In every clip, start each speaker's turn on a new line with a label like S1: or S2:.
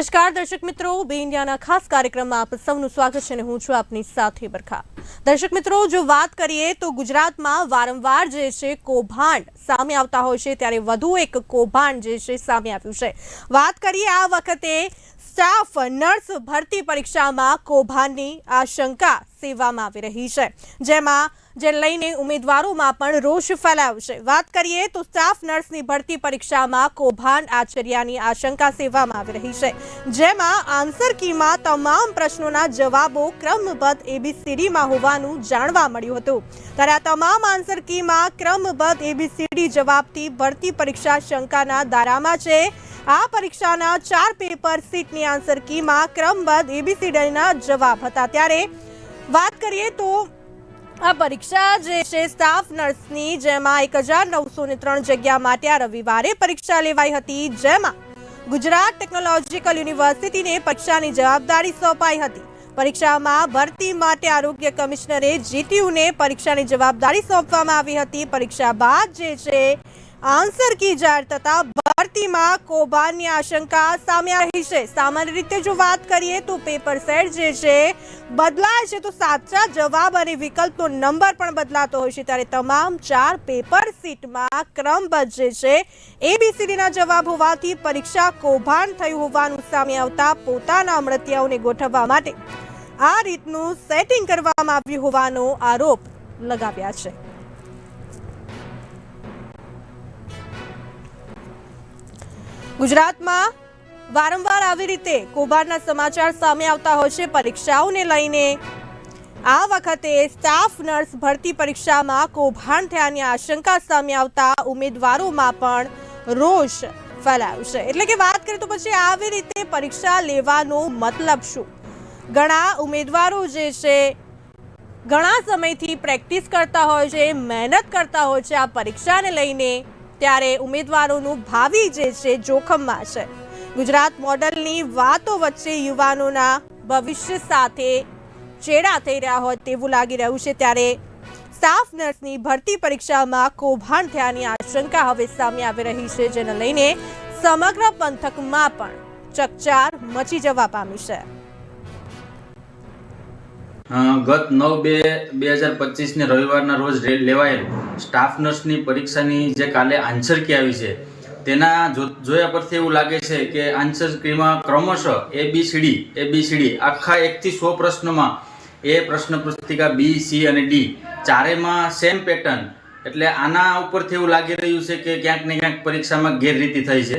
S1: નમસ્કાર, દર્શક મિત્રો. બે ઇન્ડિયાના ખાસ કાર્યક્રમમાં આપ સૌનું સ્વાગત છે અને હું છું આપની સાથે બરખા. દર્શક મિત્રો, જો વાત કરીએ તો ગુજરાતમાં વારંવાર જે છે કૌભાંડ સામે આવતા હોય છે. ત્યારે વધુ એક કૌભાંડ જે છે સામે આવ્યું છે. વાત કરીએ આ વખતે સ્ટાફ, નર્સ ભરતી પરીક્ષામાં કૌભાંડની આશંકા સેવામાં આવી રહી છે. જેમાં જે લઈને ઉમેદવારોમાં પણ રોષ ફેલાવશે. વાત કરીએ તો સ્ટાફ નર્સની ભરતી પરીક્ષામાં કૌભાંડ આચર્યાની આશંકા સેવામાં આવી રહી છે. જેમાં આન્સર કીમાં તમામ પ્રશ્નોના જવાબો ક્રમબદ્ધ એબીસીડીમાં હોવાનું જાણવા મળ્યું હતું. ત્યારે આ તમામ આન્સર કીમાં ક્રમબદ્ધ એબીસીડી જવાબથી ભરતી પરીક્ષા શંકાના દારામાં છે. આ પરીક્ષાના ચાર પેપર સીટની આન્સર કીમાં ક્રમબદ્ધ એબીસીડીના જવાબ હતા. ત્યારે વાત કરીએ તો આ પરીક્ષા જે છે સ્ટાફ નર્સની જેમાં એક હજાર નવસો ને ત્રણ જગ્યા માટે આ રવિવારે પરીક્ષા લેવાઈ હતી, જેમાં ગુજરાત ટેકનોલોજીકલ યુનિવર્સિટીને પરીક્ષાની જવાબદારી સોંપાઈ હતી. પરીક્ષામાં ભરતી માટે આરોગ્ય કમિશનરે જીટીયુને પરીક્ષાની જવાબદારી સોંપવામાં આવી હતી. પરીક્ષા બાદ જે છે આન્સર કી જાહેર થતા ભરતીમાં કૌભાંડની આશંકા સામે આવી છે. સામાન્ય રીતે જો વાત કરીએ તો પેપર સેટ જે છે, બદલાય છે તો સાચા જવાબ અને વિકલ્પનો નંબર પણ બદલાતો હોય છે. ત્યારે તમામ ચાર પેપર સીટમાં ક્રમબદ્ધ જે છે. એબીસીડીના જવાબ હોવાથી પરીક્ષા કૌભાંડ થયું હોવાનું સામે આવતા પોતાના મળતિયાઓને ગોઠવવા માટે આ રીતનું સેટિંગ કરવામાં આવ્યું હોવાનો આરોપ લગાવ્યા છે. ગુજરાતમાં વારંવાર આવી રીતે કૌભાંડના સમાચાર સામે આવતા હોય છે. પરીક્ષાઓને લઈને આ વખતે સ્ટાફ નર્સ ભરતી પરીક્ષામાં કૌભાંડ થયાની આશંકા સામે આવતા ઉમેદવારોમાં પણ રોષ ફેલાયો છે. એટલે કે વાત કરીએ તો પછી આવી રીતે પરીક્ષા લેવાનો મતલબ શું? ઘણા ઉમેદવારો જે છે, ઘણા સમયથી પ્રેક્ટિસ કરતા હોય છે, મહેનત કરતા હોય છે આ પરીક્ષાને લઈને ત્યારે ઉમેદવારોનું ભાવિ જે છે જોખમમાં છે. ગુજરાત મોડલની વાતો વચ્ચે યુવાનોના ભવિષ્ય સાથે ચેડા થઈ રહ્યા હોય તેવું લાગી રહ્યું છે. ત્યારે સ્ટાફ નર્સની ભરતી પરીક્ષામાં કૌભાંડ થયાની આશંકા હવે સામે આવી રહી છે, જેને લઈને સમગ્ર પંથકમાં પણ ચકચાર મચી જવા પામી છે.
S2: ગત નવ બે બે હજાર પચીસને રવિવારના રોજ લેવાયેલ સ્ટાફ નર્સની પરીક્ષાની જે કાલે આન્સર કી આવી છે, તેના જોયા પરથી એવું લાગે છે કે આન્સર કીમાં ક્રમશઃ A B C D A B C D આખા એકથી સો પ્રશ્નમાં એ પ્રશ્ન પુસ્તિકા બી સી અને ડી ચારેમાં સેમ પેટર્ન એટલે આના ઉપરથી એવું લાગી રહ્યું છે કે ક્યાંક ને ક્યાંક પરીક્ષામાં ગેરરીતિ થઈ છે.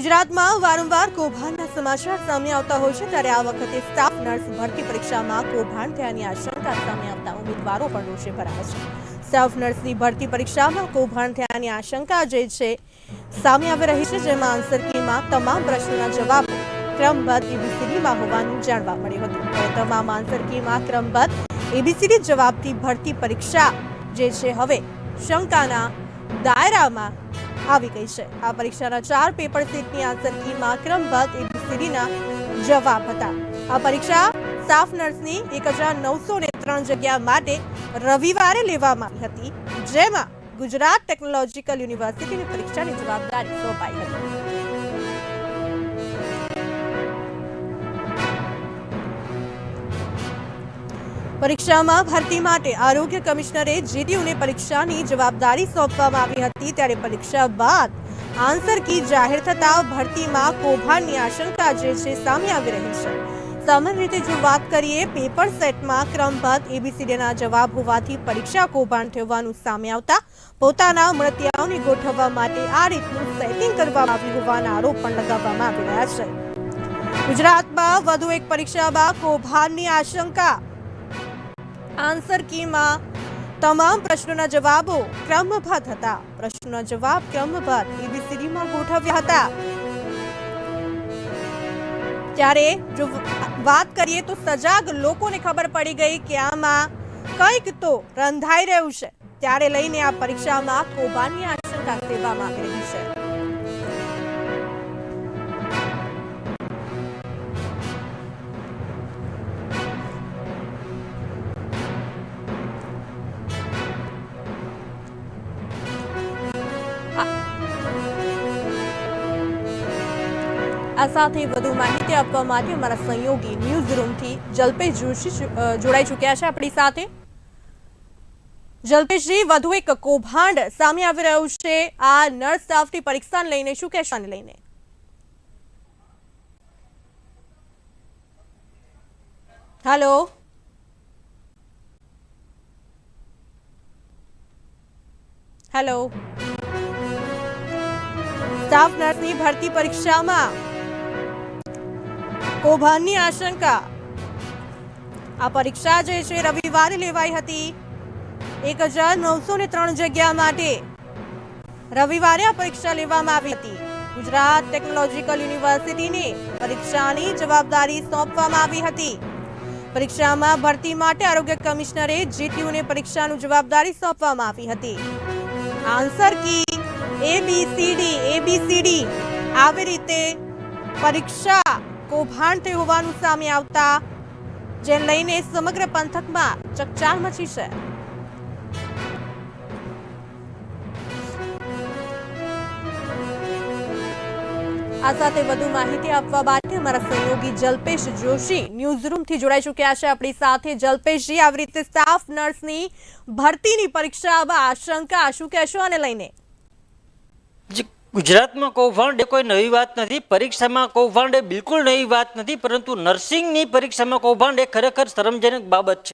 S1: ગુજરાતમાં વારંવાર કૌભાંડના સમાચાર સામે આવતા હોય છે, ત્યારે આ વખતે સ્ટાફ નર્સ ભરતી પરીક્ષામાં કૌભાંડ થયાની આશંકા સામે આવતા ઉમેદવારો પણ રોષે ભરાયા છે. સ્ટાફ નર્સની ભરતી પરીક્ષામાં કૌભાંડ થયાની આશંકા જે છે, સામે આવી રહી છે, જેમાં આન્સર કીમાં તમામ પ્રશ્નોના જવાબ ક્રમબદ્ધ એબીસીડીમાં હોવાનું જાણવા મળ્યું હતું. તમામ આન્સર કીમાં ક્રમબદ્ધ એબીસીડી જવાબથી ભરતી પરીક્ષા જે છે, હવે શંકાના દાયરામાં આવી ગઈ છે. આ પરીક્ષાના ચાર પેપર સેટની આન્સર કીમાં ક્રમબદ્ધ એબીસીડીના જવાબ હતા. આ પરીક્ષા સ્ટાફ નર્સની એક હજાર નવસો ને ત્રણ જગ્યા માટે રવિવારે લેવામાં આવી હતી, જેમાં ગુજરાત ટેકનોલોજીકલ યુનિવર્સિટીની પરીક્ષાની જવાબદારી સોંપાઈ હતી. પરીક્ષામાં ભરતી માટે આરોગ્ય કમિશનરે જીટીયુને પરીક્ષાની જવાબદારી સોંપવામાં આવી હતી ત્યારે પરીક્ષા બાદ આન્સર કી જાહેર થતા ભરતીમાં કૌભાંડની આશંકા જે છે સામે આવી રહી છે. સામાન્ય રીતે જો વાત કરીએ, પેપર સેટમાં ક્રમબદ્ધ એબીસીડીના જવાબ હોવાથી પરીક્ષા કૌભાંડ થવાનું સામે આવતા પોતાના મળતિયાઓને ગોઠવવા માટે આ રીતનું સેટિંગ કરવામાં આવ્યું હોવાના આરોપ પણ લગાવવામાં આવી રહ્યા છે. ગુજરાતમાં વધુ એક પરીક્ષામાં કૌભાંડની આશંકા આન્સર કીમાં, તમામ પ્રશ્નોના જવાબો ક્રમબદ્ધ હતા. પ્રશ્નોના જવાબ ક્રમબદ્ધ એબીસીડીમાં ગોઠવ્યા હતા. ત્યારે જો વાત કરીએ તો સજાગ લોકોને ખબર પડી ગઈ કે આમાં કંઈક તો રંધાઈ રહ્યું છે. ત્યારે લઈને આ પરીક્ષામાં કોબાની આશંકા સેવામાં આવી રહી છે. આ સાથે વધુ માહિતી આપવા માટે અમારા સહયોગી ન્યૂઝ રૂમથી જલ્પેશ જોશી જોડાઈ ચૂક્યા છે આપણી સાથે. જલ્પેશજી, વધુ એક કૌભાંડ સામે આવી રહ્યું છે. આ નર્સ સ્ટાફની પરીક્ષાને લઈને શું કહેશાને લઈને? હેલો હેલો સ્ટાફ નર્સની ભરતી પરીક્ષામાં કૌભાંડની આશંકા. આ પરીક્ષા જે છે, રવિવારે લેવાઈ હતી. એક હજાર નવસો ને ત્રણ જગ્યા માટે રવિવારે આ પરીક્ષા લેવામાં આવી હતી. ગુજરાત ટેકનોલોજીકલ યુનિવર્સિટીને પરીક્ષાની જવાબદારી સોંપવામાં આવી હતી. પરીક્ષામાં ભરતી માટે આરોગ્ય કમિશનરે જીટીયુને પરીક્ષાનું જવાબદારી સોંપવામાં આવી હતી. આન્સર કી એબીસીડી એબીસીડી આવી રીતે પરીક્ષા કૌભાંડ થયું હોવાનું સામે આવતા, જે લઈને સમગ્ર પંથકમાં ચકચાર મચી છે. આ સાથે વધુ માહિતી આપવા માટે અમારા સહયોગી જલ્પેશ જોશી ન્યૂઝ રૂમથી જોડાઈ ચૂક્યા છે. આપણી સાથે જલ્પેશજી, આવી રીતે સ્ટાફ નર્સની ભરતીની પરીક્ષામાં આશંકા શું કહેશો આને લઈને?
S3: ગુજરાતમાં કૌભાંડ એ કોઈ નવી વાત નથી, પરીક્ષામાં કૌભાંડ એ બિલકુલ નવી વાત નથી, પરંતુ નર્સિંગની પરીક્ષામાં કૌભાંડ એ ખરેખર શરમજનક બાબત છે.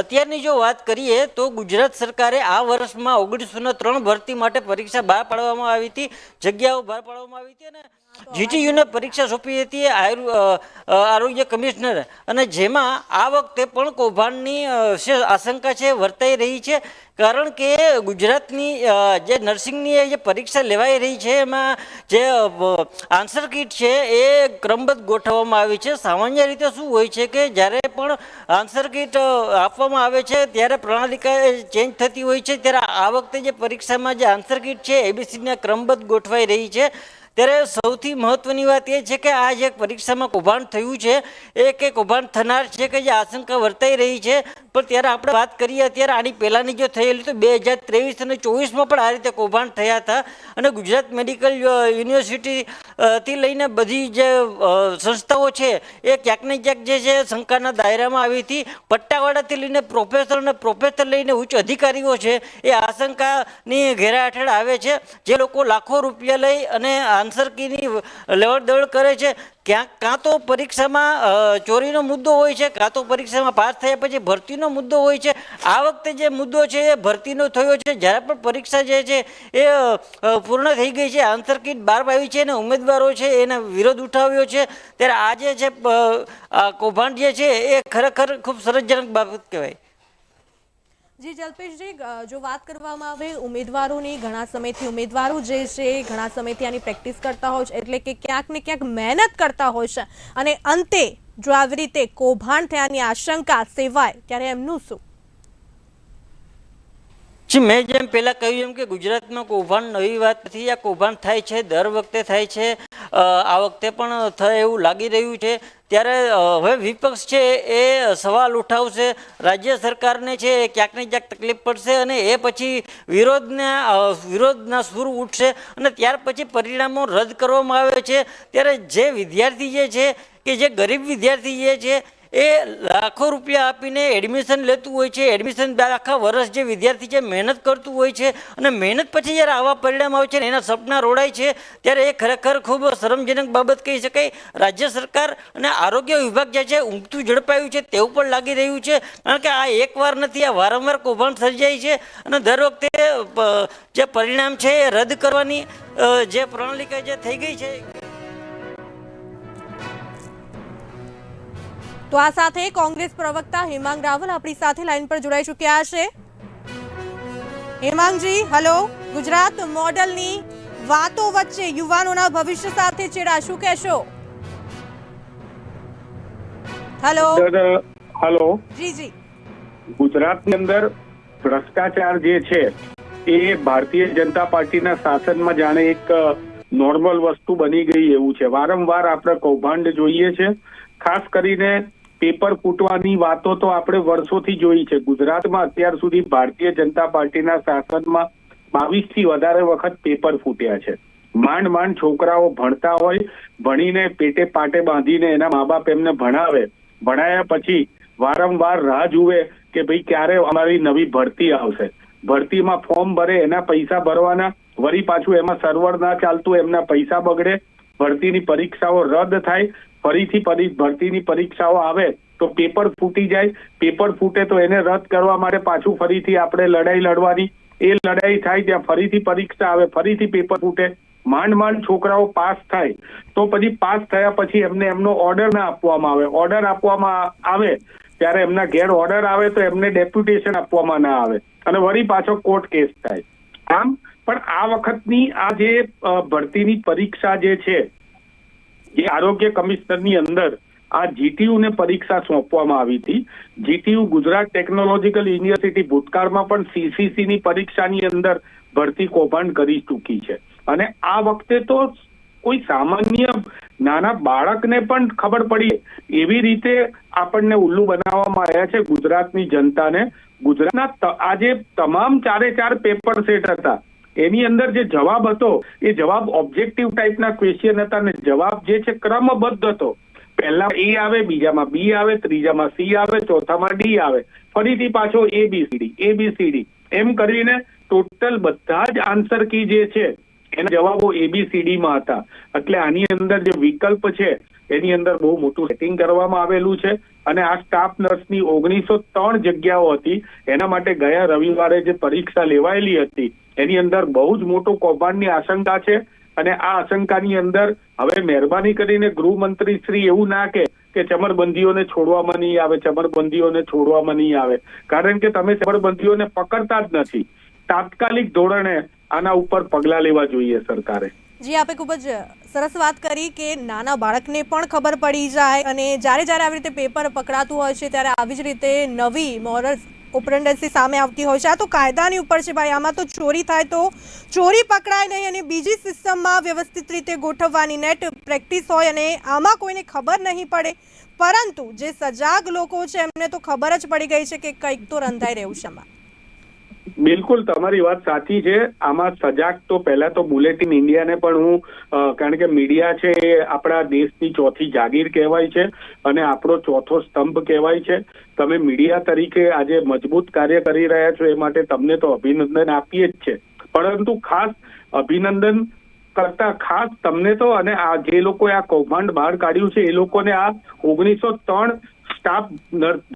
S3: અત્યારની જો વાત કરીએ તો ગુજરાત સરકારે આ વર્ષમાં ઓગણીસો ત્રણ ભરતી માટે પરીક્ષા બહાર પાડવામાં આવી હતી, જગ્યાઓ બહાર પાડવામાં આવી હતી અને જીટીયુને પરીક્ષા સોંપી હતી આરોગ્ય કમિશનર. અને જેમાં આ વખતે પણ કૌભાંડની આશંકા છે, વર્તાઈ રહી છે. કારણ કે ગુજરાતની જે નર્સિંગની જે પરીક્ષા લેવાઈ રહી છે, એમાં જે આન્સર કીટ છે, એ ક્રમબદ્ધ ગોઠવવામાં આવી છે. સામાન્ય રીતે શું હોય છે કે જ્યારે પણ આન્સર કીટ આપવામાં આવે છે, ત્યારે પ્રણાલિકા ચેન્જ થતી હોય છે. ત્યારે આ વખતે જે પરીક્ષામાં જે આન્સર કીટ છે એબીસીને ક્રમબદ્ધ ગોઠવાઈ રહી છે. ત્યારે સૌથી મહત્વની વાત એ છે કે આ જે પરીક્ષામાં કૌભાંડ થયું છે. એક એક કૌભાંડ થનાર છે કે જે આશંકા વર્તાઈ રહી છે. પણ ત્યારે આપણે વાત કરીએ અત્યારે આની પહેલાંની જો થયેલી તો બે હજાર ત્રેવીસ અને ચોવીસમાં પણ આ રીતે કૌભાંડ થયા હતા. અને ગુજરાત મેડિકલ યુનિવર્સિટી થી લઈને બધી જે સંસ્થાઓ છે એ ક્યાંક ને ક્યાંક જે છે શંકાના દાયરામાં આવી હતી. પટ્ટાવાળાથી લઈને પ્રોફેસર અને પ્રોફેસર લઈને ઉચ્ચ અધિકારીઓ છે એ આશંકાની ઘેરા હેઠળ આવે છે. જે લોકો લાખો રૂપિયા લઈ અને આન્સર કીની લેવડ દેવડ કરે છે. ક્યાંક કાં તો પરીક્ષામાં ચોરીનો મુદ્દો હોય છે, કાં તો પરીક્ષામાં પાસ થયા પછી ભરતીનો મુદ્દો હોય છે. આ વખતે જે મુદ્દો છે એ ભરતીનો થયો છે. જ્યારે પણ પરીક્ષા જે છે એ પૂર્ણ થઈ ગઈ છે આન્સર કીટ બહાર આવી છે અને ઉમેદવારો છે એને વિરોધ ઉઠાવ્યો છે. ત્યારે આ જે છે કૌભાંડ જે છે એ ખરેખર ખૂબ સરસજનક બાબત કહેવાય.
S1: જી, જલ્પેશજી જો વાત કરવામાં આવે, ઉમેદવારોની, ઘણા સમયથી ઉમેદવારો જે છે, ઘણા સમયથી આની પ્રેક્ટિસ કરતા હોય છે, એટલે કે ક્યાંક ને ક્યાંક મહેનત કરતા હોય છે. અને અંતે, જો આવી રીતે કૌભાંડ થયાની આશંકા સેવાય, ત્યારે એમનું શું?
S3: જી, મેં જેમ પહેલાં કહ્યું એમ કે ગુજરાતમાં કૌભાંડ નવી વાત નથી આ કૌભાંડ થાય છે, દર વખતે થાય છે આ વખતે પણ થાય એવું લાગી રહ્યું છે. ત્યારે હવે વિપક્ષ છે એ સવાલ ઉઠાવશે, રાજ્ય સરકારને છે ક્યાંક ને ક્યાંક તકલીફ પડશે અને એ પછી વિરોધના વિરોધના સૂર ઉઠશે અને ત્યાર પછી પરિણામો રદ કરવામાં આવે છે. ત્યારે જે વિદ્યાર્થી જે છે, કે જે ગરીબ વિદ્યાર્થી જે છે એ લાખો રૂપિયા આપીને એડમિશન લેતું હોય છે. એડમિશન આખા વર્ષ જે વિદ્યાર્થી છે મહેનત કરતું હોય છે અને મહેનત પછી જ્યારે આવા પરિણામ આવે છે ને એના સપના રોડાય છે, ત્યારે એ ખરેખર ખૂબ શરમજનક બાબત કહી શકાય. રાજ્ય સરકાર અને આરોગ્ય વિભાગ જે છે ઊંઘતું ઝડપાયું છે, તેવું પણ લાગી રહ્યું છે. કારણ કે આ એકવાર નથી, આ વારંવાર કૌભાંડ સર્જાય છે અને દર વખતે જે પરિણામ છે એ રદ કરવાની જે પ્રણાલિકા જે થઈ ગઈ છે
S1: તો આ સાથે કોંગ્રેસ પ્રવક્તા હેમાંગ રાવલ આપણી સાથે લાઈન પર જોડાઈ ચૂક્યા છે. હેમાંગજી હલો. ગુજરાત મોડલની વાતો વચ્ચે યુવાનોના ભવિષ્ય સાથે ચેડા શું કહેશો? હલો.
S4: હલો.
S1: જી જી.
S4: ગુજરાતની અંદર ભ્રષ્ટાચાર જે છે એ ભારતીય જનતા પાર્ટીના શાસનમાં જાણે એક નોર્મલ વસ્તુ બની ગઈ એવું છે. વારંવાર આપણે કૌભાંડ જોઈએ છે. ખાસ કરીને પેપર ફૂટવાની વાતો તો આપણે વર્ષોથી જોઈ છે. ગુજરાતમાં અત્યાર સુધી ભારતીય જનતા પાર્ટીના શાસનમાં બાવીસથી વધારે વખત પેપર ફૂટ્યા છે. માંડ માંડ છોકરાઓ ભણતા હોય, ભણીને પેટે પાટે બાંધીને એના મા બાપ એમને ભણાવે. ભણાયા પછી વારંવાર રાહ જુએ કે ભાઈ ક્યારે અમારી નવી ભરતી આવશે. ભરતીમાં ફોર્મ ભરે, એના પૈસા ભરવાના વળી પાછું એમાં સર્વર ના ચાલતું, એમના પૈસા બગડે. ભરતીની પરીક્ષાઓ રદ થાય ફરીથી ભરતીની પરીક્ષાઓ આવે તો પેપર ફૂટી જાય. પેપર ફૂટે તો એને રદ કરવા માટે પાછું ફરીથી આપણે લડાઈ લડવાની. એ લડાઈ થાય ત્યાં ફરીથી પરીક્ષા આવે, ફરીથી પેપર ફૂટે. માંડ માંડ છોકરાઓ પાસ થાય. તો પછી પાસ થયા પછી એમને એમનો ઓર્ડર ના આપવામાં આવે. ઓર્ડર આપવામાં આવે ત્યારે એમના ઘેર ઓર્ડર આવે તો એમને ડેપ્યુટેશન આપવામાં ના આવે. અને વળી પાછો કોર્ટ કેસ થાય. આમ, પણ આ વખતની આ જે ભરતીની પરીક્ષા જે છે જે આરોગ્ય કમિશનરની અંદર આ જીટીયુને પરીક્ષા સોંપવામાં આવી હતી. જીટીયુ ગુજરાત ટેકનોલોજીકલ યુનિવર્સિટી ભૂતકાળમાં પણ સીસીસી ની પરીક્ષાની અંદર ભરતી કૌભાંડ કરી ચૂકી છે. અને આ વખતે તો કોઈ સામાન્ય નાના બાળકને પણ ખબર પડી. એવી રીતે આપણને ઉલ્લુ બનાવવામાં આવ્યા છે ગુજરાતની જનતાને. ગુજરાતના આજે તમામ ચારે ચાર પેપર સેટ હતા. એની અંદર જે જવાબ હતો, એ જવાબ ઓબ્જેક્ટિવ ટાઈપના ક્વેશ્ચન હતા અને જવાબ જે છે ક્રમબદ્ધ હતો. પહેલા એ આવે, બીજામાં બી આવે, ત્રીજામાં સી આવે, ચોથામાં ડી આવે. ફરીથી પાછો A B C D A B C D એમ કરીને ટોટલ બધા જ આન્સર કી જે છે, એના જવાબો એબીસીડીમાં હતા. એટલે આની અંદર જે વિકલ્પ છે એની અંદર બહુ મોટું સેટિંગ કરવામાં આવેલું છે અને આ સ્ટાફ નર્સની ઓગણીસો ત્રણ જગ્યાઓ હતી. એના માટે ગયા રવિવારે જે પરીક્ષા લેવાયેલી હતી, એની અંદર બહુ જ મોટું કૌભાંડની આશંકા છે. અને આ આશંકાની અંદર હવે મહેરબાની કરીને ગૃહમંત્રી શ્રી એવું ના કે કે ચમરબંધીઓને છોડવામાં નહીં આવે, ચમરબંધીઓને છોડવામાં નહીં આવે. કારણ કે તમે ચમરબંધીઓને પકડતા જ નથી. તાત્કાલિક ધોરણે આના ઉપર પગલા લેવા જોઈએ સરકારે.
S1: જી, આપે ખૂબ જ સરસ વાત કરી કે નાના બાળકને પણ ખબર પડી જાય અને જ્યારે જ્યારે આવી રીતે પેપર પકડાતું હોય છે, ત્યારે આવી જ રીતે નવી મોરલ ઓપરેન્ડન્સી સામે આવતી હોય છે. આ તો કાયદાની ઉપર છે ભાઈ, આમાં તો ચોરી થાય તો ચોરી પકડાય નહીં અને બીજી સિસ્ટમમાં વ્યવસ્થિત રીતે ગોઠવવાની નેટ પ્રેક્ટિસ હોય અને આમાં કોઈને ખબર નહીં પડે. પરંતુ જે સજાગ લોકો છે, એમને તો ખબર જ પડી ગઈ છે કે કંઈક તો રંધાઈ રહ્યું છે આમાં.
S4: બિલકુલ, તમારી વાત સાચી છે. આમાં સજાગ તો પહેલા તો બુલેટિન ઇન્ડિયાને પણ હું કારણ કે મીડિયા છે એ આપણા દેશની ચોથી જાગીર કહેવાય છે અને આપણો ચોથો સ્તંભ કહેવાય છે. તમે મીડિયા તરીકે આજે મજબૂત કાર્ય કરી રહ્યા છો એ માટે તમને તો અભિનંદન આપીએ જ છે. પરંતુ ખાસ અભિનંદન કરતા ખાસ તમને તો અને આ જે લોકોએ આ કૌભાંડ બહાર કાઢ્યું છે એ લોકોને આ ઓગણીસો ત્રણ સ્ટાફ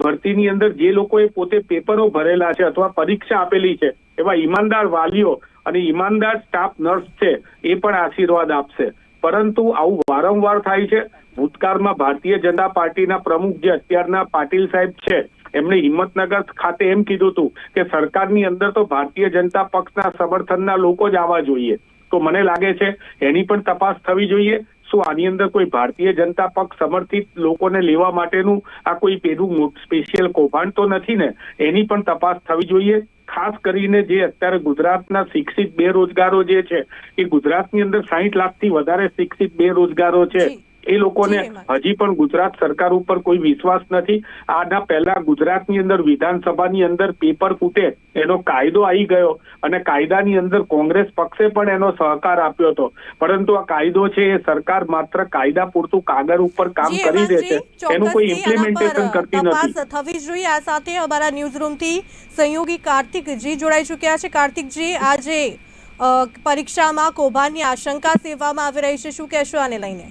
S4: ભરતીની અંદર જે લોકોએ પોતે પેપરો ભરેલા છે અથવા પરીક્ષા આપેલી છે, એવા ઈમાનદાર વાલીઓ અને ઈમાનદાર સ્ટાફ નર્સ છે, એ પણ આશીર્વાદ આપશે. પરંતુ આવું વારંવાર થાય છે, ભૂતકાળમાં ભારતીય જનતા પાર્ટીના પ્રમુખ જે અત્યારના પાટીલ સાહેબ છે, એમણે હિંમતનગર ખાતે એમ કીધું હતું કે સરકારની અંદર તો ભારતીય જનતા પક્ષના સમર્થનના લોકો જ આવવા જોઈએ. તો મને લાગે છે, એની પણ તપાસ થવી જોઈએ. શું આની અંદર કોઈ ભારતીય જનતા પક્ષ સમર્થિત લોકોને લેવા માટેનું આ કોઈ પેલું સ્પેશિયલ કૌભાંડ તો નથી ને? એની પણ તપાસ થવી જોઈએ. ખાસ કરીને જે અત્યારે ગુજરાતના શિક્ષિત બેરોજગારો જે છે, એ ગુજરાતની અંદર સાહીઠ લાખથી વધારે શિક્ષિત બેરોજગારો છે. એ લોકોને હજી પણ ગુજરાત સરકાર ઉપર કોઈ વિશ્વાસ નથી. આના પહેલા ગુજરાતની અંદર વિધાનસભાની અંદર પેપર ફૂટે એનો કાયદો આવી ગયો અને કાયદાની અંદર કોંગ્રેસ પક્ષે પણ એનો સહકાર આપ્યો હતો. પરંતુ આ કાયદો છે એ સરકાર માત્ર કાયદા પૂરતું કાગળ ઉપર કામ કરી દે છે. એનું કોઈ ઇમ્પ્લિમેન્ટેશન કરતી નથી.
S1: થવી જોઈએ. આ સાથે અમારા ન્યૂઝ રૂમથી સહયોગી કાર્તિકજી જોડાઈ ચૂક્યા છે. કાર્તિકજી આજે પરીક્ષામાં કૌભાંડની આશંકા સેવામાં આવી રહી છે. શું કહેશો આને લઈને?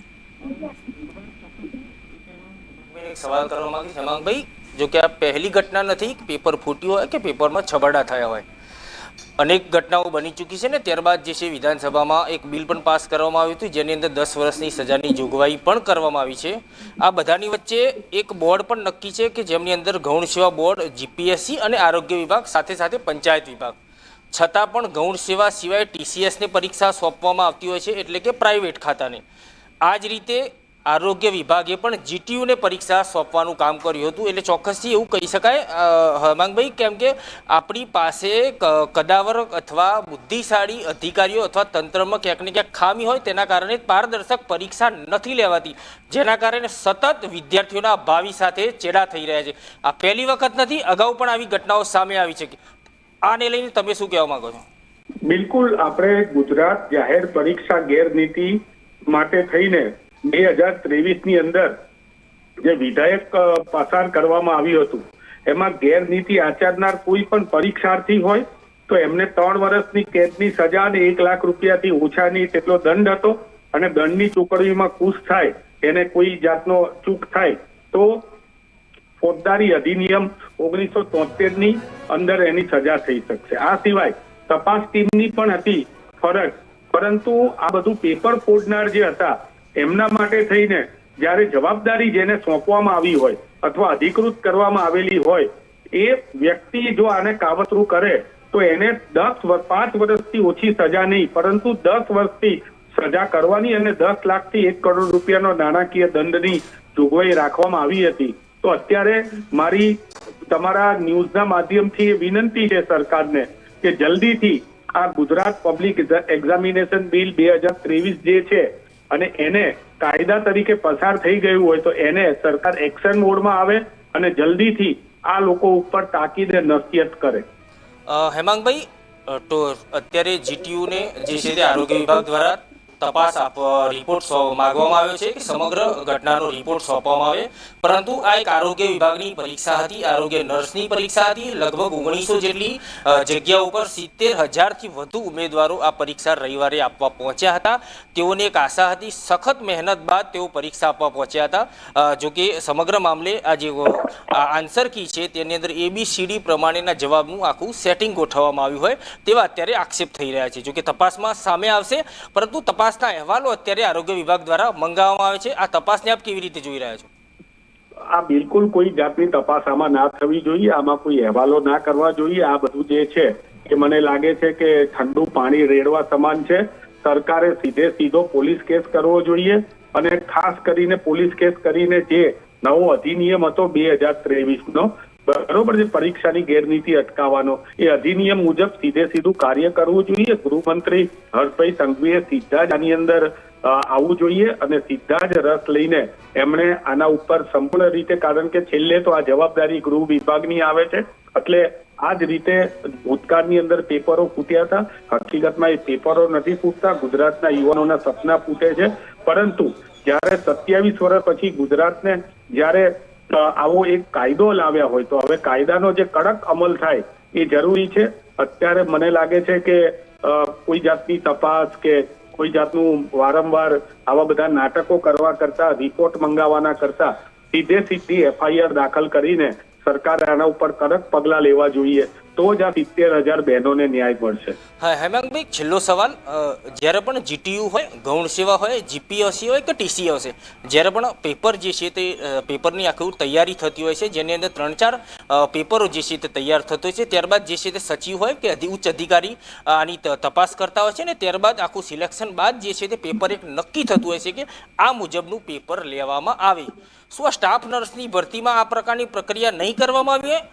S5: એક સવાલ કરવા માંગીશ. હેમાંગભાઈ, જો કે આ પહેલી ઘટના નથી પેપર ફૂટ્યું હોય કે પેપરમાં છબરડા થયા હોય. અનેક ઘટનાઓ બની ચૂકી છે ને, ત્યારબાદ જે છે વિધાનસભામાં એક બિલ પણ પાસ કરવામાં આવ્યું હતું, જેની અંદર દસ વર્ષની સજાની જોગવાઈ પણ કરવામાં આવી છે. આ બધાની વચ્ચે એક બોર્ડ પણ નક્કી છે કે જેમની અંદર ગૌણ સેવા બોર્ડ, જીપીએસસી અને આરોગ્ય વિભાગ, સાથે સાથે પંચાયત વિભાગ. છતાં પણ ગૌણ સેવા સિવાય ટીસીએસની પરીક્ષા સોંપવામાં આવતી હોય છે, એટલે કે પ્રાઇવેટ ખાતાને. આ જ રીતે આરોગ્ય વિભાગે પણ જીટીયુને પરીક્ષા સોંપવાનું કામ કર્યું હતું. એટલે ચોક્કસથી એવું કહી શકાય. હમાંગભાઈ કેમ કે આપણી પાસે કદાવર અથવા બુદ્ધિશાળી અધિકારીઓ અથવા તંત્રમાં ક્યાંક ને ક્યાંક ખામી હોય તેના કારણે પારદર્શક પરીક્ષા નથી લેવાતી, જેના કારણે સતત વિદ્યાર્થીઓના ભાવિ સાથે ચેડા થઈ રહ્યા છે. આ પહેલી વખત નથી, અગાઉ પણ આવી ઘટનાઓ સામે આવી છે. આને લઈને તમે શું કહેવા માંગો છો?
S4: બિલકુલ, આપણે ગુજરાત જાહેર પરીક્ષા ગેરનીતિ માટે થઈને બે હજાર ત્રેવીસની અંદર જે વિધેયક પસાર કરવામાં આવ્યું હતું, એમાં ગેરનીતિ આચરનાર કોઈ પણ પરીક્ષાર્થી હોય, તો એમને ત્રણ વર્ષની કેદની સજા અને એક લાખ રૂપિયાથી ઓછાની તેટલો દંડ હતો અને દંડની ચૂકવણીમાં ખુશ થાય, એને કોઈ જાતનો ચૂક થાય, તો ફોજદારી અધિનિયમ ઓગણીસો તોતેરની અંદર એની સજા થઈ શકશે. આ સિવાય તપાસ ટીમની પણ હતી ફરજ પરંતુ આ બધું પેપર ફોડનાર જે હતા, એમના માટે થઈને જ્યારે જવાબદારી જેને સોંપવામાં આવી હોય અથવા અધિકૃત કરવામાં આવેલી હોય, એ વ્યક્તિ જો આને કાવતરું કરે, તો એને દસ પાંચ વર્ષથી ઓછી સજા નહીં, પરંતુ દસ વર્ષથી સજા કરવાની અને દસ લાખથી એક કરોડ રૂપિયાનો નાણાકીય દંડની જોગવાઈ રાખવામાં આવી હતી. તો અત્યારે મારી, તમારા ન્યૂઝના માધ્યમથી એ વિનંતી છે સરકારને કે જલ્દીથી આ ગુજરાત પબ્લિક એક્ઝામિનેશન બિલ બે હજાર ત્રેવીસ જે છે અને એને કાયદા તરીકે પસાર થઈ ગયું હોય તો એને સરકાર એક્શન મોડમાં આવે અને જલ્દીથી આ લોકો ઉપર તાકીદે નસીહત કરે.
S5: હેમાંગભાઈ અત્યારે જીટીયુને જે છે તે આરોગ્ય વિભાગ દ્વારા તપાસ રિપોર્ટ માંગવામાં આવ્યો છે કે સમગ્ર ઘટનાનો રિપોર્ટ સોંપવામાં આવે. પરંતુ આ એક આરોગ્ય વિભાગની પરીક્ષા હતી. આરોગ્ય નર્સની પરીક્ષા હતી. લગભગ ઓગણીસો જેટલી જગ્યા ઉપર સિત્તેર હજારથી વધુ ઉમેદવારો આ પરીક્ષા રવિવારે આપવા પહોંચ્યા હતા. તેઓને એક આશા હતી, સખત મહેનત બાદ તેઓ પરીક્ષા આપવા પહોંચ્યા હતા. જોકે સમગ્ર મામલે આ જે આન્સર કી છે, તેની અંદર એબીસીડી પ્રમાણેના જવાબનું આખું સેટિંગ ગોઠવવામાં આવ્યું હોય તેવા અત્યારે આક્ષેપ થઈ રહ્યા છે. જોકે તપાસમાં સામે આવશે, પરંતુ તપાસના અહેવાલો અત્યારે આરોગ્ય વિભાગ દ્વારા મંગાવવામાં આવે છે. આ તપાસને આપ કેવી રીતે જોઈ રહ્યા છો?
S4: આ બિલકુલ કોઈ જાતની તપાસ આમાં ના થવી જોઈએ. આમાં કોઈ અહેવાલો ના કરવા જોઈએ. આ બધું જે છે એ મને લાગે છે કે ઠંડુ પાણી રેડવા સમાન છે. સરકારે સીધે સીધો પોલીસ કેસ કરવો જોઈએ અને ખાસ કરીને પોલીસ કેસ કરીને જે નવો અધિનિયમ હતો બે હજાર ત્રેવીસ નો બરોબર છે, પરીક્ષાની ગેરનીતિ અટકાવવાનો. એ અધિનિયમ મુજબ સીધે સીધું કાર્ય કરવું જોઈએ. ગૃહમંત્રી હર્ષભાઈ સંઘવીએ સીધા જ આની અંદર આવવું જોઈએ અને સીધા જ રસ લઈને એમણે આના ઉપર સંપૂર્ણ રીતે, કારણ કે છેલ્લે તો આ જવાબદારી ગૃહ વિભાગની આવે છે, એટલે આ જ રીતે ભૂતકાળની અંદર પેપરો ફૂટ્યા હતા. હકીકતમાં એ પેપરો નથી ફૂટતા, ગુજરાતના યુવાનોના સપના ફૂટે છે. પરંતુ જ્યારે સત્યાવીસ વર્ષ પછી ગુજરાતને જ્યારે આવો એક કાયદો લાવ્યા હોય તો હવે કાયદાનો જે કડક અમલ થાય એ જરૂરી છે. અત્યારે મને લાગે છે કે કોઈ જાતની તપાસ કે કોઈ જાતનું વારંવાર આવા બધા નાટકો કરવા કરતા રિપોર્ટ મંગાવવાના કરતા, સીધે સીધી એફઆઈઆર દાખલ કરીને સરકારે આના ઉપર કડક પગલા લેવા જોઈએ. તો જ આ સિત્તેર હજાર બહેનોને ન્યાય મળશે.
S5: હા હેમાંગભાઈ છેલ્લો સવાલ જ્યારે પણ જીટીયુ હોય, ગૌણ સેવા હોય જીપીએસસી હોય કે ટીસી હશે જ્યારે પણ પેપર જે છે તે પેપરની આખું તૈયારી થતી હોય છે, જેની અંદર ત્રણ ચાર પેપરો જે છે તે તૈયાર થતો હોય છે, ત્યારબાદ જે છે તે સચિવ હોય કે ઉચ્ચ અધિકારી આની તપાસ કરતા હોય છે ને ત્યારબાદ આખું સિલેક્શન બાદ જે છે તે પેપર એક નક્કી થતું હોય છે કે આ મુજબનું પેપર લેવામાં આવે. શું આ સ્ટાફ નર્સની ભરતીમાં આ પ્રકારની પ્રક્રિયા નહીં કરવામાં આવી હોય?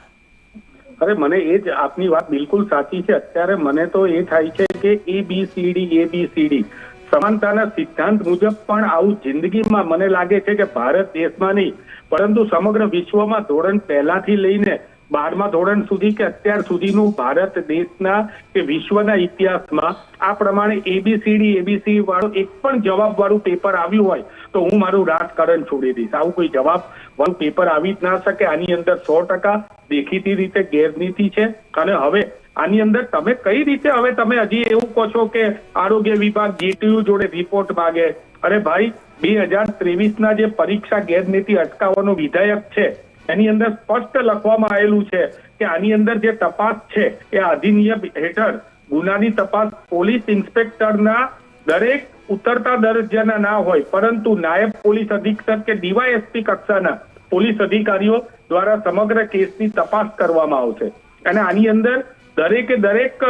S4: અરે મને એ જ આપની વાત બિલકુલ સાચી છે. અત્યારે મને તો એ થાય છે કે A B C D A B C D સમાનતાના સિદ્ધાંત મુજબ પણ આવું જિંદગીમાં મને લાગે છે કે ભારત દેશમાં નહીં, પરંતુ સમગ્ર વિશ્વમાં ધોરણ પહેલાથી લઈને બારમા ધોરણ સુધી કે અત્યાર સુધીનું ભારત દેશના કે વિશ્વના ઇતિહાસમાં આ પ્રમાણે એબીસીડી એબીસી વાળું એક પણ જવાબ વાળું પેપર આવ્યું હોય તો હું મારું રાજકારણ છોડી દઈશ. આવું કોઈ જવાબ વાળું પેપર આવી જ ના શકે. આની અંદર સો ટકા દેખીતી રીતે ગેરનીતિ છે. અને હવે આની અંદર તમે કઈ રીતે હવે તમે હજી એવું કહો છો કે આરોગ્ય વિભાગ જીટીયુ જોડે રિપોર્ટ માગે? અરે ભાઈ, બે હજાર ત્રેવીસ ના જે પરીક્ષા ગેરનીતિ અટકાવવાનો વિધેયક છે એની અંદર સ્પષ્ટ લખવામાં આવેલું છે કે આની અંદર જે તપાસ છે એ અધિનિયમ હેઠળ ગુનાની તપાસ પોલીસ ઇન્સ્પેક્ટરના દરેક ઉતરતા દરજ્જાના ના હોય, પરંતુ નાયબ પોલીસ અધિક્ષક કે ડીવાયએસપી કક્ષાના પોલીસ અધિકારીઓ દ્વારા સમગ્ર કેસની તપાસ કરવામાં આવશે. અને આની અંદર દરેકે દરેક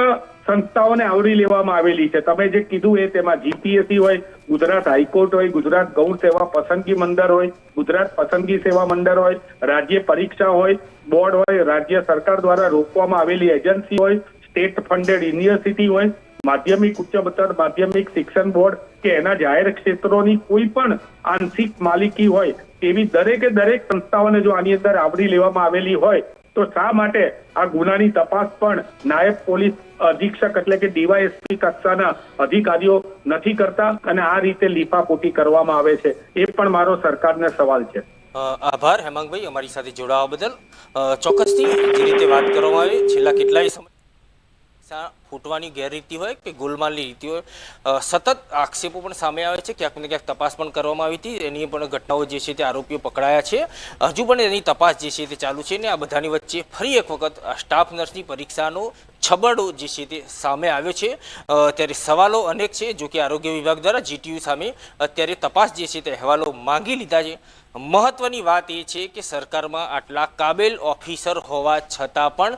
S4: સંસ્થાઓને આવરી લેવામાં આવેલી છે. તમે જે કીધું એ તેમાં જીપીએસસી હોય, ગુજરાત હાઈકોર્ટ હોય, ગુજરાત ગૌણ સેવા પસંદગી મંડળ હોય, ગુજરાત પસંદગી સેવા મંડળ હોય, રાજ્ય પરીક્ષા હોય, બોર્ડ હોય, રાજ્ય સરકાર દ્વારા રોકવામાં આવેલી એજન્સી હોય, સ્ટેટ ફંડેડ યુનિવર્સિટી હોય, માધ્યમિક ઉચ્ચતર માધ્યમિક શિક્ષણ બોર્ડ કે એના જાહેર ક્ષેત્રોની કોઈ પણ આંશિક માલિકી હોય, એવી દરેકે દરેક સંસ્થાઓને જો આની અંદર આવરી લેવામાં આવેલી હોય તો શા માટે આ ગુનાની તપાસ પણ નાયબ પોલીસ અધિક્ષક એટલે કે ડીવાયએસપી કક્ષાના અધિકારીઓ નથી કરતા અને આ રીતે લીફાપોટી કરવામાં આવે છે? એ પણ મારો સરકારને સવાલ છે.
S5: આભાર હેમાંગભાઈ અમારી સાથે જોડાવા બદલ. ચોક્કસથી જે રીતે વાત કરવામાં આવી, છેલ્લા કેટલાય સમય પૈસા ફૂટવાની ગેરરીતિ હોય કે ગોલમાલની રીતિ હોય સતત આક્ષેપો પણ સામે આવે છે. ક્યાંક ને ક્યાંક તપાસ પણ કરવામાં આવી હતી. એની પણ ઘટનાઓ જે છે તે આરોપીઓ પકડાયા છે. હજુ પણ એની તપાસ જે છે તે ચાલુ છે ને આ બધાની વચ્ચે ફરી એક વખત સ્ટાફ નર્સની પરીક્ષાનો છબડો જે છે તે સામે આવ્યો છે. ત્યારે સવાલો અનેક છે. જો કે આરોગ્ય વિભાગ દ્વારા જીટીયુ સામે અત્યારે તપાસ જે છે તે અહેવાલો માંગી લીધા છે. મહત્વની વાત એ છે કે સરકારમાં આટલા કાબેલ ઓફિસર હોવા છતાં પણ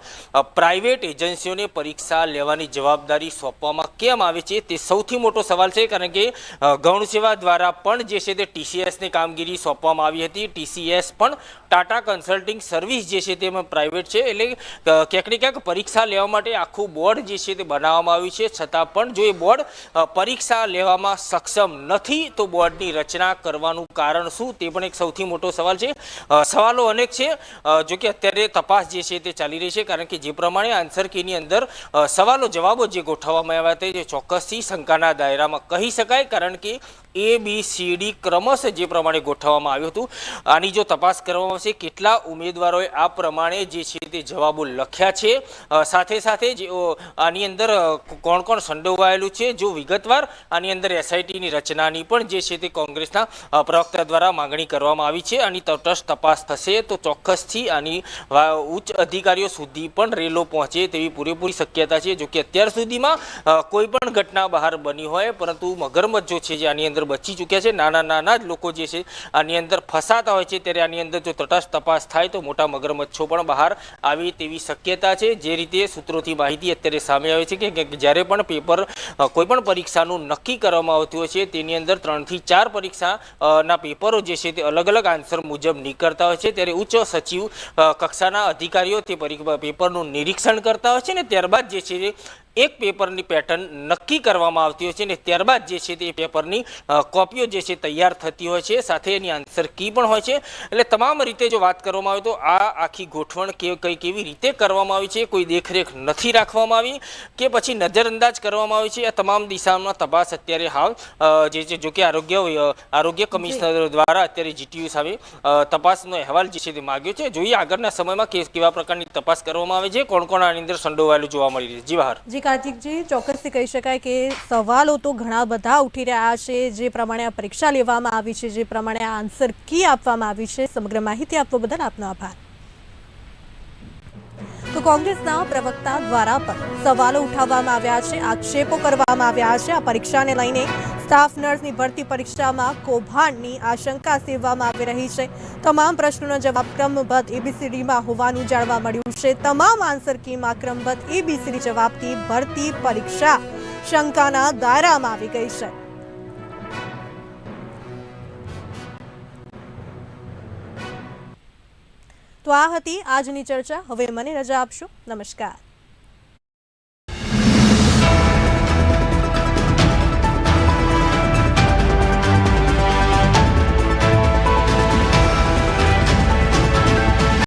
S5: પ્રાઇવેટ એજન્સીઓને પરીક્ષા લેવાની જવાબદારી સોંપવામાં કેમ આવે છે તે સૌથી મોટો સવાલ છે, કારણ કે ગૌણસેવા ગૌણ સેવા દ્વારા પણ જે છે તે ટીસીએસની કામગીરી સોંપવામાં આવી હતી. ટીસીએસ પણ ટાટા કન્સલ્ટિંગ સર્વિસ જે છે તેમાં પ્રાઇવેટ છે, એટલે ક્યાંક ને ક્યાંક પરીક્ષા લેવા માટે આખું બોર્ડ જે છે તે બનાવવામાં આવ્યું છે. છતાં પણ જો એ બોર્ડ પરીક્ષા લેવામાં સક્ષમ નથી, તો બોર્ડની રચના કરવાનું કારણ શું તે પણ એક સૌથી મોટો સવાલ છે. સવાલો અનેક છે. જો કે અત્યારે તપાસ જે છે તે ચાલી રહી છે, કારણ કે જે પ્રમાણે આન્સર કીની અંદર સવાલો જવાબો જે ગોઠવવામાં આવ્યા હતા જે ચોક્કસથી શંકાના દાયરામાં કહી શકાય, કારણ કે એ બી સી ડી ક્રમશ જે પ્રમાણે ગોઠવવામાં આવ્યું હતું. આની જો તપાસ કરવામાં આવશે, કેટલા ઉમેદવારોએ આ પ્રમાણે જે છે તે જવાબો લખ્યા છે. સાથે સાથે જે આની અંદર કોણ કોણ સંડોવાયેલું છે, જો વિગતવાર આની અંદર એસઆઈટીની રચનાની પણ જે છે તે કોંગ્રેસના પ્રવક્તા દ્વારા માંગણી કરવામાં આવી છે. આની તટસ્થ તપાસ થશે તો ચોક્કસથી આની ઉચ્ચ અધિકારીઓ સુધી પણ રેલો પહોંચે તેવી પૂરેપૂરી શક્યતા છે. જો કે અત્યાર સુધીમાં કોઈ પણ ઘટના બહાર બની હોય, પરંતુ મગરમચ્છ જો છે જે આની અંદર બચી ચૂક્યા છે. નાના નાના જ લોકો જે છે, આની અંદર ફસાતા હોય છે, ત્યારે આની અંદર જો તટસ્થ તપાસ થાય તો મોટા મગરમચ્છો પણ બહાર આવે તેવી શક્યતા છે. જે રીતે સૂત્રોથી માહિતી અત્યારે સામે આવે છે કે જ્યારે પણ પેપર કોઈપણ પરીક્ષાનું નક્કી કરવામાં આવતું હોય છે, તેની અંદર ત્રણથી ચાર પરીક્ષાના પેપરો જે છે તે અલગ અલગ આન્સર મુજબ નીકળતા હોય છે. ત્યારે ઉચ્ચ સચિવ કક્ષાના અધિકારીઓ તે પેપરનું નિરીક્ષણ કરતા હોય છે ને ત્યારબાદ જે છે એક પેપરની પેટર્ન નક્કી કરવામાં આવતી હોય છે ને ત્યારબાદ જે છે તે પેપરની કોપીઓ જે છે તૈયાર થતી હોય છે સાથે એની આન્સર કી પણ હોય છે. એટલે તમામ રીતે જો વાત કરવામાં આવે તો આ આખી ગોઠવણ કે કઈ કેવી રીતે કરવામાં આવી છે કોઈ દેખરેખ નથી રાખવામાં આવી કે પછી નજરઅંદાજ કરવામાં આવી છે આ તમામ દિશામાં તપાસ અત્યારે હાલ જે છે જોકે આરોગ્ય આરોગ્ય કમિશનર દ્વારા અત્યારે જીટીયુ સામે તપાસનો અહેવાલ જે છે તે માગ્યો છે. જોઈએ આગળના સમયમાં કેવા પ્રકારની તપાસ કરવામાં આવે છે કોણ કોણ આની અંદર સંડોવાયેલું જોવા મળી રહ્યું છે. જી બહાર
S1: જી કાર્તિકજી ચોક્કસથી કહી શકાય કે સવાલો તો ઘણા બધા ઉઠી રહ્યા છે. જે પ્રમાણે આ પરીક્ષા લેવામાં આવી છે, જે પ્રમાણે આન્સર કી આપવામાં આવી છે, સમગ્ર માહિતી આપવા બદલ આપનો આભાર. તો કોંગ્રેસના પ્રવક્તા દ્વારા પણ સવાલો ઉઠાવવામાં આવ્યા છે, આક્ષેપો કરવામાં આવ્યા છે. આ પરીક્ષાને લઈને સ્ટાફ નર્સની ભરતી પરીક્ષામાં કૌભાંડની આશંકા સેવવામાં આવી રહી છે. તમામ પ્રશ્નોનો જવાબ ક્રમબદ્ધ એબીસીડીમાં હોવાનું જાણવા મળ્યું છે. તમામ આન્સર કીમાં ક્રમબદ્ધ એબીસીડી જવાબથી ભરતી પરીક્ષા શંકાના દાયરામાં આવી ગઈ છે. તો આ હતી આજની ચર્ચા. હવે મને રજા આપશો. નમસ્કાર.